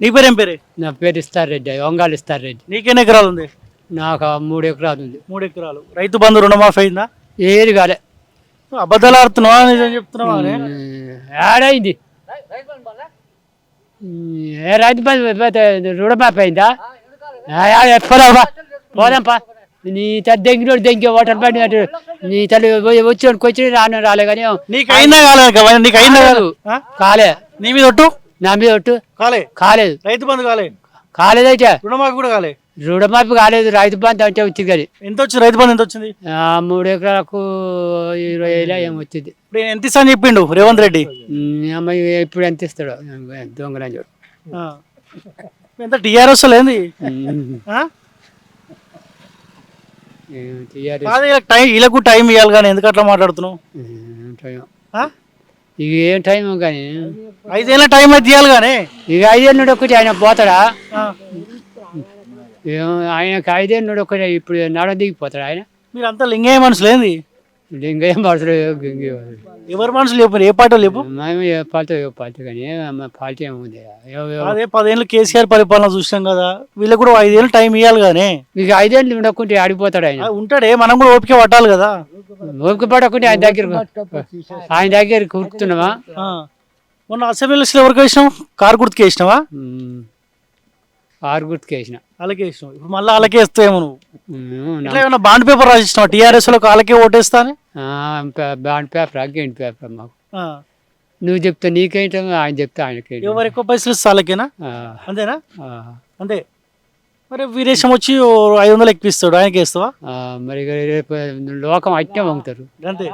నీ పేరు ఏం పేరే? నా పేరు ఇస్తారెడ్డి వంగాలు ఇస్తారెడ్డి నీకెన్ని ఎకరాలు ఉంది? నాకు మూడు ఎకరాలు ఉంది. మూడు ఎకరాలు. రైతు బంధు రుణమాఫీ అయిందా? ఏది కాలే. అబద్ధాలు ఆడుతున్నావా? నిజం చెప్తున్నావా ఏ రైతు బంధు రుణమాపి అయిందా? ఎప్పుడమ్మా పోదాంపా నీ తల్లి దెంగినోడు దెంగి ఓటర్ పడి నీ తల్లి వచ్చి వచ్చి రాను రాలే కానీ నీకు అయిందా కాలేదు? నీకు అయిందా కాదు? కాలే? నీ మీద ఒట్టు? నా మీద ఒట్టు? కాలే. కాలేదు. రైతు బంధు కాలే. కాలేదైతే? రుణమాఫీ కూడా కాలే. రుణమాపి కాలేదు. రైతు బంధు అంటే వచ్చింది కానీ ఎంత వచ్చింది రైతు బంధు ఎంత వచ్చింది ఆ, మూడు ఎకరాలకు ఇరవై వేల ఏం వచ్చింది. ఇప్పుడు ఎంత ఇస్తా అని చెప్పిండు రేవంత్ రెడ్డి? ఇప్పుడు ఎంత ఇస్తాడు? దొంగలని చూడు. ఎంత టీఆర్ఎస్ కాదు వీళ్ళకి టైం ఇవ్వాలి కానీ ఎందుకు అట్లా మాట్లాడుతున్నావు? ఇక ఏం టైం కానీ. ఐదేళ్ళ టైం అయితే కానీ. ఇక ఐదేళ్ళు ఒకటి ఆయన పోతాడా? ఆయనకి ఐదేళ్ళు ఒకటి ఇప్పుడు నడ దిగిపోతాడు ఆయన? మీరంతా లింగయ్య మనుషులు ఏంది? ఇంకేం పడతాడు ఇంకే ఎవరి మనుషులు చెప్పు ఏ పార్టీ చెప్పు? మేము ఏ పార్టీ ఏ పార్టీ కానీ మా పార్టీ ఏముంది అదే పదేళ్ళు కేసీఆర్ పరిపాలన చూసినాం కదా వీళ్ళకి కూడా ఐదేళ్ళు టైం ఇవ్వాలి కానీ. ఇక ఐదేళ్ళు ఉండకుంటే ఆడిపోతాడు ఆయన. ఉంటాడే మనం కూడా ఓపిక పట్టాలి కదా. ఓపిక పడకుంటే ఆయన దగ్గర ఆయన దగ్గర కూర్చున్నావా. మొన్న అసెంబ్లీ ఎవరికి వేసినావు కారు గుర్తుకి వేసినావా. ఆరు గుర్తుకేసిన. అలాగే వేసినావు ఇప్పుడు మళ్ళీ అలాగే వేస్తావేమో నువ్వు ఇట్లా ఏమైనా బాండ్ పేపర్ రాసిస్తున్నావు టీఆర్ఎస్లో అలాగే ఓటేస్తా అని ఆ, పే- బాండ్ పేపర్ అగ్గేంటి పేపర్ మాకు. నువ్వు చెప్తే నీకేంటో ఆయన చెప్తే ఆయనకేంటి. ఎవరు ఎక్కువ పైసలు ఇస్తే ఆ, అంతేనా? అంతే. మరి వీరేశం వచ్చి ఐదు వందలు ఎక్కిస్తాడు ఆయనకి వేస్తావా మరి రేపు లోకం అట్టే వంగుతారు అంతే.